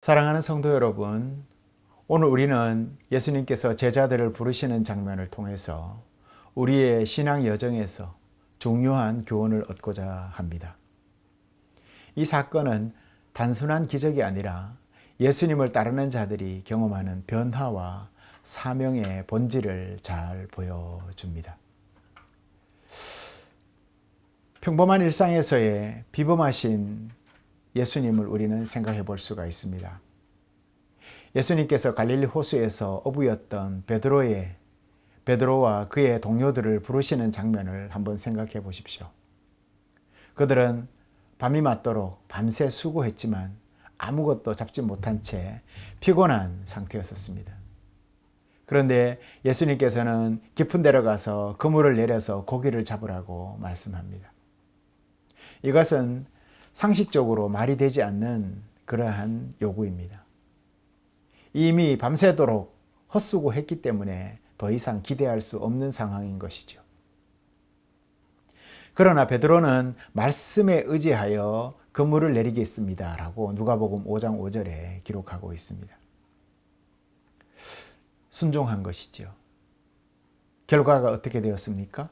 사랑하는 성도 여러분, 오늘 우리는 예수님께서 제자들을 부르시는 장면을 통해서 우리의 신앙 여정에서 중요한 교훈을 얻고자 합니다. 이 사건은 단순한 기적이 아니라 예수님을 따르는 자들이 경험하는 변화와 사명의 본질을 잘 보여줍니다. 평범한 일상에서의 비범하신 예수님을 우리는 생각해 볼 수가 있습니다. 예수님께서 갈릴리 호수에서 어부였던 베드로의 베드로와 그의 동료들을 부르시는 장면을 한번 생각해 보십시오. 그들은 밤이 맞도록 밤새 수고했지만 아무것도 잡지 못한 채 피곤한 상태였었습니다. 그런데 예수님께서는 깊은 데로 가서 그물을 내려서 고기를 잡으라고 말씀합니다. 이것은 상식적으로 말이 되지 않는 그러한 요구입니다. 이미 밤새도록 헛수고 했기 때문에 더 이상 기대할 수 없는 상황인 것이죠. 그러나 베드로는 말씀에 의지하여 그물을 내리겠습니다 라고 누가복음 5장 5절에 기록하고 있습니다. 순종한 것이죠. 결과가 어떻게 되었습니까?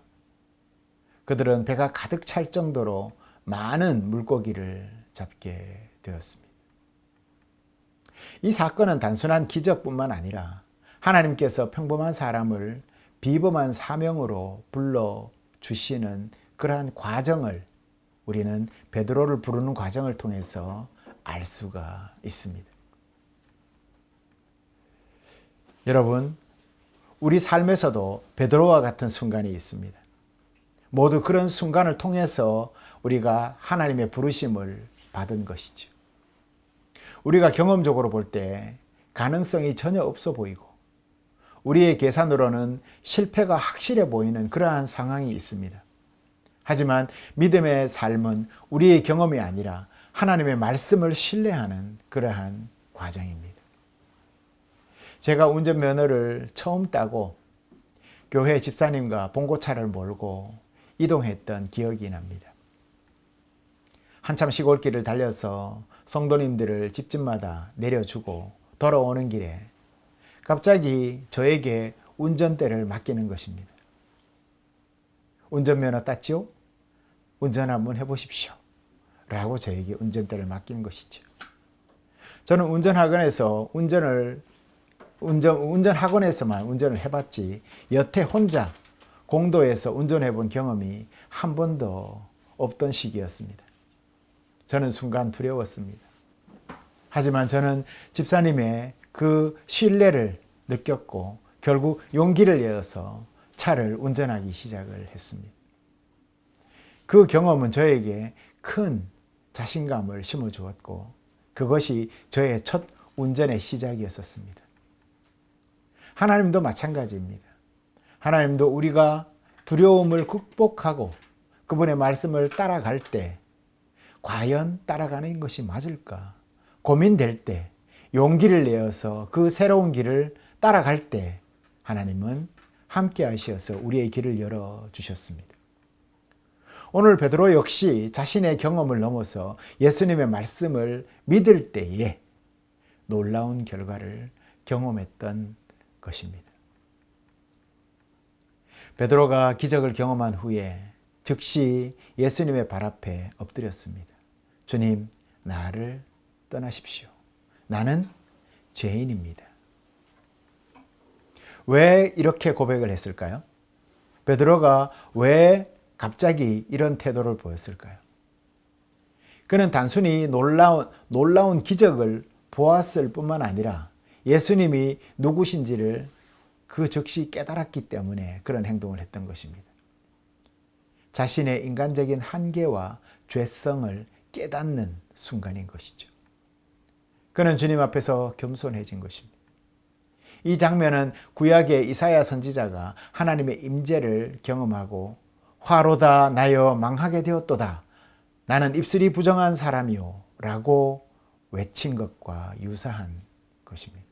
그들은 배가 가득 찰 정도로 많은 물고기를 잡게 되었습니다. 이 사건은 단순한 기적뿐만 아니라 하나님께서 평범한 사람을 비범한 사명으로 불러 주시는 그러한 과정을 우리는 베드로를 부르는 과정을 통해서 알 수가 있습니다. 여러분, 우리 삶에서도 베드로와 같은 순간이 있습니다. 모두 그런 순간을 통해서 우리가 하나님의 부르심을 받은 것이죠. 우리가 경험적으로 볼 때 가능성이 전혀 없어 보이고 우리의 계산으로는 실패가 확실해 보이는 그러한 상황이 있습니다. 하지만 믿음의 삶은 우리의 경험이 아니라 하나님의 말씀을 신뢰하는 그러한 과정입니다. 제가 운전면허를 처음 따고 교회 집사님과 봉고차를 몰고 이동했던 기억이 납니다. 한참 시골길을 달려서 성도님들을 집집마다 내려주고 돌아오는 길에 갑자기 저에게 운전대를 맡기는 것입니다. 운전면허 땄지요? 운전 한번 해보십시오. 라고 저에게 운전대를 맡긴 것이죠. 저는 운전학원에서 운전을 운전 운전 학원에서만 운전을 해봤지 여태 혼자 공도에서 운전해 본 경험이 한 번도 없던 시기였습니다. 저는 순간 두려웠습니다. 하지만 저는 집사님의 그 신뢰를 느꼈고 결국 용기를 내어서 차를 운전하기 시작을 했습니다. 그 경험은 저에게 큰 자신감을 심어 주었고 그것이 저의 첫 운전의 시작이었었습니다. 하나님도 마찬가지입니다. 하나님도 우리가 두려움을 극복하고 그분의 말씀을 따라갈 때 과연 따라가는 것이 맞을까? 고민될 때 용기를 내어서 그 새로운 길을 따라갈 때 하나님은 함께 하셔서 우리의 길을 열어 주셨습니다. 오늘 베드로 역시 자신의 경험을 넘어서 예수님의 말씀을 믿을 때에 놀라운 결과를 경험했던 것입니다. 베드로가 기적을 경험한 후에 즉시 예수님의 발 앞에 엎드렸습니다. 주님, 나를 떠나십시오. 나는 죄인입니다. 왜 이렇게 고백을 했을까요? 베드로가 왜 갑자기 이런 태도를 보였을까요? 그는 단순히 놀라운, 놀라운 기적을 보았을 뿐만 아니라 예수님이 누구신지를 그 즉시 깨달았기 때문에 그런 행동을 했던 것입니다. 자신의 인간적인 한계와 죄성을 깨닫는 순간인 것이죠. 그는 주님 앞에서 겸손해진 것입니다. 이 장면은 구약의 이사야 선지자가 하나님의 임재를 경험하고 화로다 나여 망하게 되었도다. 나는 입술이 부정한 사람이요. 라고 외친 것과 유사한 것입니다.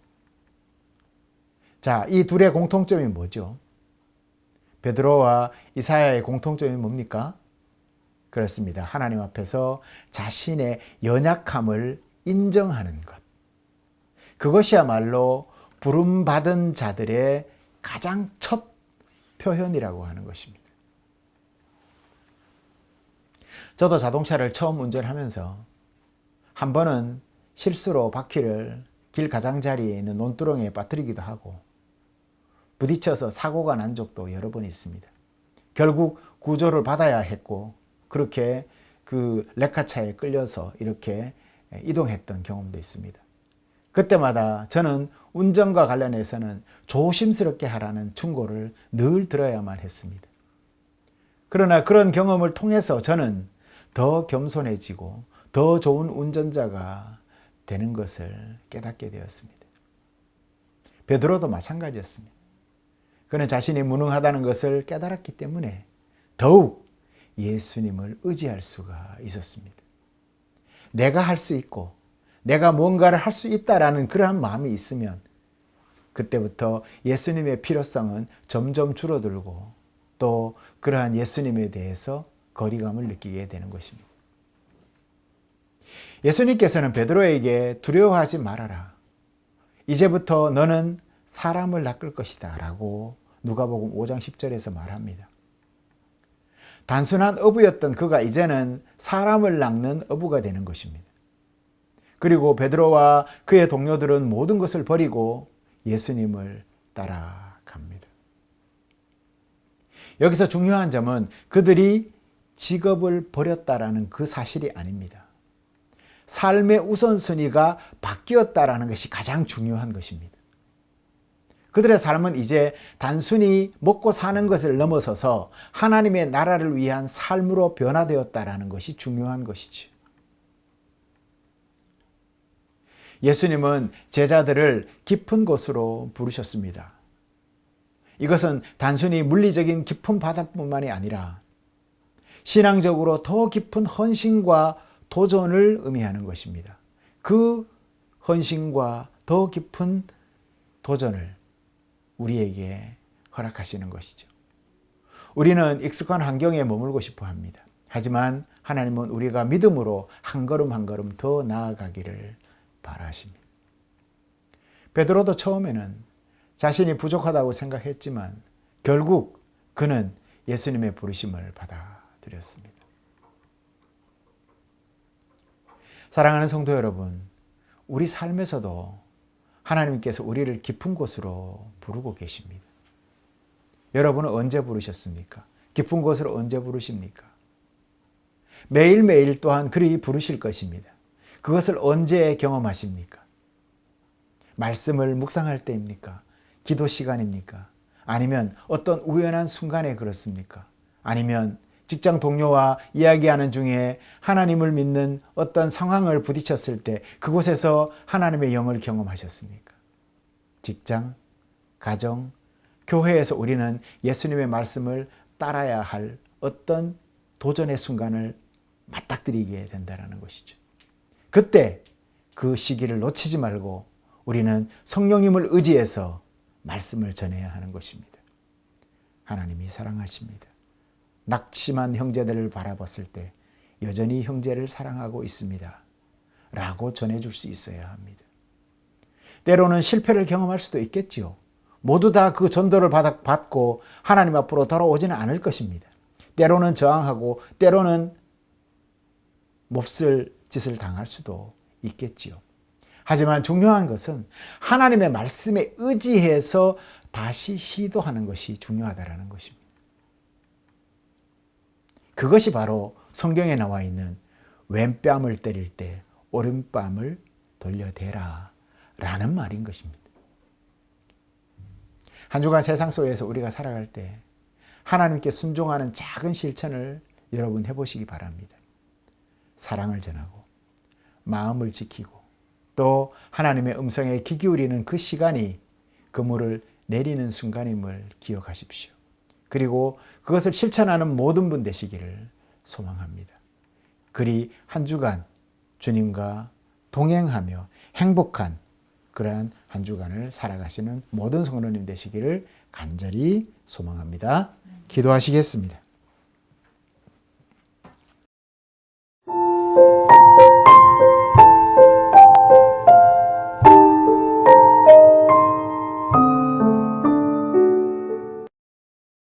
자, 이 둘의 공통점이 뭐죠? 베드로와 이사야의 공통점이 뭡니까? 그렇습니다. 하나님 앞에서 자신의 연약함을 인정하는 것. 그것이야말로 부름받은 자들의 가장 첫 표현이라고 하는 것입니다. 저도 자동차를 처음 운전하면서 한 번은 실수로 바퀴를 길 가장자리에 있는 논두렁에 빠뜨리기도 하고 부딪혀서 사고가 난 적도 여러 번 있습니다. 결국 구조를 받아야 했고 그렇게 그 레카차에 끌려서 이렇게 이동했던 경험도 있습니다. 그때마다 저는 운전과 관련해서는 조심스럽게 하라는 충고를 늘 들어야만 했습니다. 그러나 그런 경험을 통해서 저는 더 겸손해지고 더 좋은 운전자가 되는 것을 깨닫게 되었습니다. 베드로도 마찬가지였습니다. 그는 자신이 무능하다는 것을 깨달았기 때문에 더욱 예수님을 의지할 수가 있었습니다. 내가 할 수 있고 내가 뭔가를 할 수 있다라는 그러한 마음이 있으면 그때부터 예수님의 필요성은 점점 줄어들고 또 그러한 예수님에 대해서 거리감을 느끼게 되는 것입니다. 예수님께서는 베드로에게 두려워하지 말아라. 이제부터 너는 사람을 낚을 것이다. 라고 누가복음 5장 10절에서 말합니다. 단순한 어부였던 그가 이제는 사람을 낚는 어부가 되는 것입니다. 그리고 베드로와 그의 동료들은 모든 것을 버리고 예수님을 따라갑니다. 여기서 중요한 점은 그들이 직업을 버렸다라는 그 사실이 아닙니다. 삶의 우선순위가 바뀌었다라는 것이 가장 중요한 것입니다. 그들의 삶은 이제 단순히 먹고 사는 것을 넘어서서 하나님의 나라를 위한 삶으로 변화되었다라는 것이 중요한 것이지. 예수님은 제자들을 깊은 곳으로 부르셨습니다. 이것은 단순히 물리적인 깊은 바다뿐만이 아니라 신앙적으로 더 깊은 헌신과 도전을 의미하는 것입니다. 그 헌신과 더 깊은 도전을 우리에게 허락하시는 것이죠. 우리는 익숙한 환경에 머물고 싶어 합니다. 하지만 하나님은 우리가 믿음으로 한 걸음 한 걸음 더 나아가기를 바라십니다. 베드로도 처음에는 자신이 부족하다고 생각했지만 결국 그는 예수님의 부르심을 받아들였습니다. 사랑하는 성도 여러분, 우리 삶에서도 하나님께서 우리를 깊은 곳으로 부르고 계십니다. 여러분은 언제 부르셨습니까? 깊은 곳으로 언제 부르십니까? 매일매일 또한 그리 부르실 것입니다. 그것을 언제 경험하십니까? 말씀을 묵상할 때입니까? 기도 시간입니까? 아니면 어떤 우연한 순간에 그렇습니까? 아니면 직장 동료와 이야기하는 중에 하나님을 믿는 어떤 상황을 부딪혔을 때 그곳에서 하나님의 영을 경험하셨습니까? 직장, 가정, 교회에서 우리는 예수님의 말씀을 따라야 할 어떤 도전의 순간을 맞닥뜨리게 된다는 것이죠. 그때 그 시기를 놓치지 말고 우리는 성령님을 의지해서 말씀을 전해야 하는 것입니다. 하나님이 사랑하십니다. 낙심한 형제들을 바라봤을 때 여전히 형제를 사랑하고 있습니다. 라고 전해줄 수 있어야 합니다. 때로는 실패를 경험할 수도 있겠지요. 모두 다 그 전도를 받고 하나님 앞으로 돌아오지는 않을 것입니다. 때로는 저항하고 때로는 몹쓸 짓을 당할 수도 있겠지요. 하지만 중요한 것은 하나님의 말씀에 의지해서 다시 시도하는 것이 중요하다는 것입니다. 그것이 바로 성경에 나와 있는 왼뺨을 때릴 때 오른뺨을 돌려대라 라는 말인 것입니다. 한 주간 세상 속에서 우리가 살아갈 때 하나님께 순종하는 작은 실천을 여러분 해보시기 바랍니다. 사랑을 전하고 마음을 지키고 또 하나님의 음성에 귀 기울이는 그 시간이 그물을 내리는 순간임을 기억하십시오. 그리고 그것을 실천하는 모든 분 되시기를 소망합니다. 그리 한 주간 주님과 동행하며 행복한 그러한 한 주간을 살아가시는 모든 성도님 되시기를 간절히 소망합니다. 기도하시겠습니다.